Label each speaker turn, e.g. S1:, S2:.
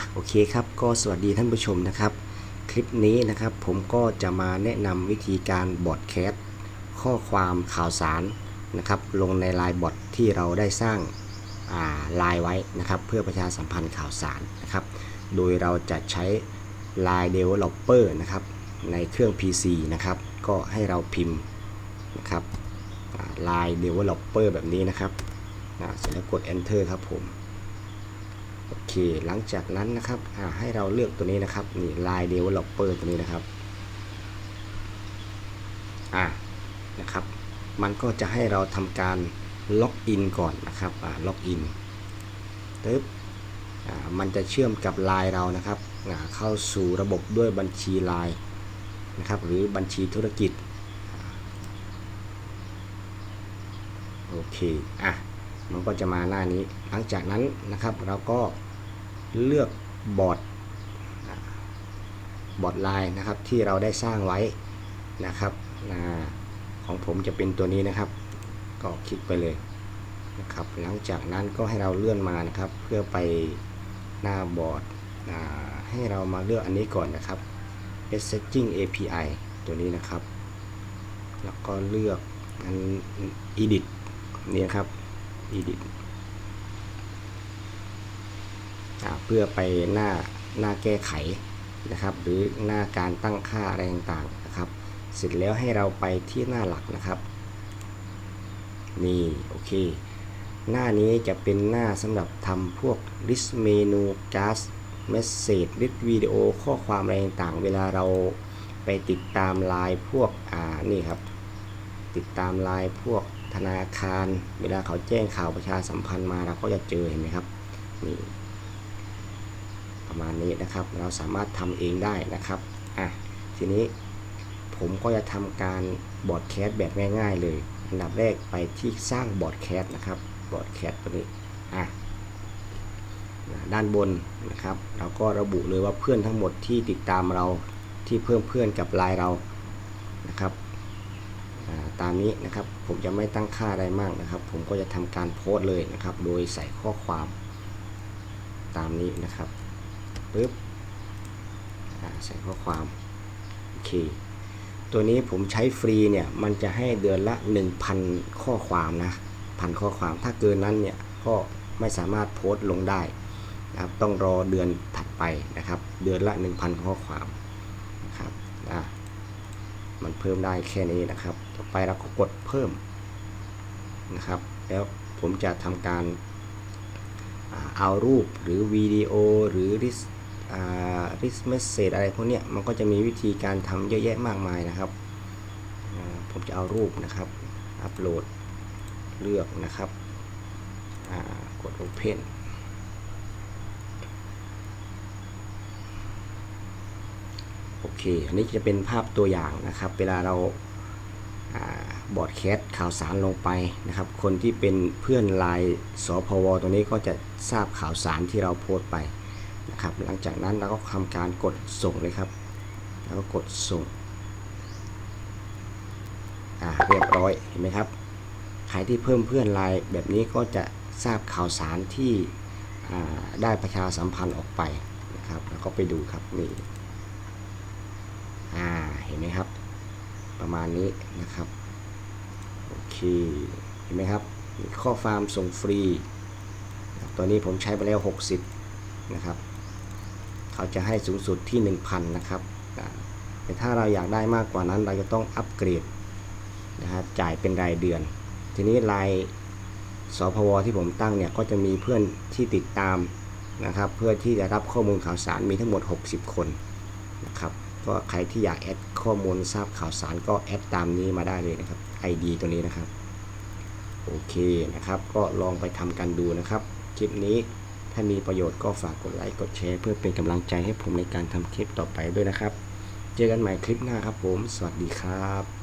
S1: ะโอเคครับก็สวัสดีท่านผู้ชมนะครับ คลิปนี้นะครับผมก็จะมาแนะนำวิธีการบอดแคสข้อความข่าวสารนะครับ ลงในลน์บอทที่เราได้สร้างลน์ไว้นะครับ เพื่อประชาสัมพันธ์ข่าวสารนะครับ โดยเราจะใช้ Line Developer นะครับในเครื่อง PC นะครับ ก็ให้เราพิมพ์นะครับอ่า Line Developer แบบนี้นะครับเสร็จแล้วกด Enter ครับผม โอเค หลังจากนั้นนะครับให้เราเลือกตัวนี้นะครับนี่ Line Developer ตัวนี้นะครับอ่านะครับ มันก็จะให้เราทำการล็อกอินก่อนนะครับอ่าล็อกอินตึ๊บอ่ามันจะเชื่อมกับ Line เรานะครับอ่าเข้าสู่ระบบด้วยบัญชี Line นะครับหรือบัญชีธุรกิจโอเคอะ มันก็จะมาหน้านี้ หลังจากนั้นนะครับ เราก็เลือกบอร์ดบอร์ดไลน์นะครับที่เราได้สร้างไว้นะครับอของผมจะเป็นตัวนี้นะครับ ก็คลิกไปเลยนะครับ หลังจากนั้นก็ให้เราเลื่อนมานะครับ เพื่อไปหน้าบอร์ดให้เรามาเลือกอันนี้ก่อนนะครับ Messaging API ตัวนี้นะครับ แล้วก็เลือกอัน Edit นี่ครับ Edit เพื่อไปหน้าหน้าแก้ไขนะครับ หรือหน้าการตั้งค่าอะไรต่างๆนะครับ เสร็จแล้วให้เราไปที่หน้าหลักนะครับ นี่โอเค หน้านี้จะเป็นหน้าสำหรับทำพวก list menu just message list วิดีโอข้อความอะไรต่างๆ เวลาเราไปติดตามไลน์พวกอ่านี่ครับ ติดตามไลน์พวก ธนาคาร เวลาเขาแจ้งข่าวประชาสัมพันธ์มาเราก็จะเจอเห็นไหมครับนี่ประมาณนี้นะครับ เราสามารถทำเองได้นะครับอะทีนี้ผมก็จะทำการบอร์ดแคสแบบง่าย ๆ เลยอันดับแรกไปที่สร้างบอร์ดแคสนะครับบอร์ดแคสตัวนี้อะด้านบนนะครับ เราก็ระบุเลยว่าเพื่อนทั้งหมดที่ติดตามเราที่เพิ่มเพื่อนกับไลน์เรานะครับ ตามนี้นะครับ ผมจะไม่ตั้งค่าอะไรมากนะครับ ผมก็จะทำการโพสต์เลยนะครับ โดยใส่ข้อความตามนี้นะครับปึ๊บใส่ข้อความโอเคตัวนี้ผมใช้ฟรีเนี่ยมันจะให้เดือนละ 1,000 ข้อความนะพันข้อความถ้าเกินนั้นเนี่ยก็ไม่สามารถโพสต์ลงได้นะครับต้องรอเดือนถัดไปนะครับ เดือนละ 1,000 ข้อความนะครับอ่ามันเพิ่มได้แค่นี้นะครับ ไปเราก็กดเพิ่มนะครับ แล้วผมจะทำการเอารูปหรือวิดีโอหรือ r i s อ่า r i s message อะไรพวกเนี้ยมันก็จะมีวิธีการทำเยอะแยะมากมายนะครับผมจะเอารูปนะครับ อัปโหลดเลือกนะครับอ่ากด Open โอเค อันนี้จะเป็นภาพตัวอย่างนะครับ เวลาเรา บอร์ดแคสข่าวสารลงไปนะครับ คนที่เป็นเพื่อนไลน์สพวตัวนี้ก็จะทราบข่าวสารที่เราโพสต์ไปนะครับ หลังจากนั้นเราก็ทำการกดส่งเลยครับ แล้วก็กดส่งอ่าเรียบร้อยเห็นไหมครับใครที่เพิ่มเพื่อนไลน์แบบนี้ก็จะทราบข่าวสารที่ได้ประชาสัมพันธ์ออกไปนะครับ แล้วก็ไปดูครับนี่เห็นไหมครับ ประมาณนี้นะครับ โอเค เห็นไหมครับมีข้อความส่งฟรี ตัวนี้ผมใช้ไปแล้ว 60 นะครับ เขาจะให้สูงสุดที่ 1,000 นะครับแต่ถ้าเราอยากได้มากกว่านั้นเราจะต้องอัปเกรดนะครับจ่ายเป็นรายเดือน ทีนี้รายสพวที่ผมตั้งเนี่ยก็จะมีเพื่อนที่ติดตามนะครับ เพื่อที่จะรับข้อมูลข่าวสารมีทั้งหมด 60 คนนะครับ ก็ใครที่อยากแอดข้อมูลทราบข่าวสารก็แอดตามนี้มาได้เลยนะครับ ID ตัวนี้นะครับ โอเคนะครับ ก็ลองไปทำกันดูนะครับ คลิปนี้ถ้ามีประโยชน์ก็ฝากกดไลค์กดแชร์เพื่อเป็นกำลังใจให้ผมในการทำคลิปต่อไปด้วยนะครับ เจอกันใหม่คลิปหน้าครับผม สวัสดีครับ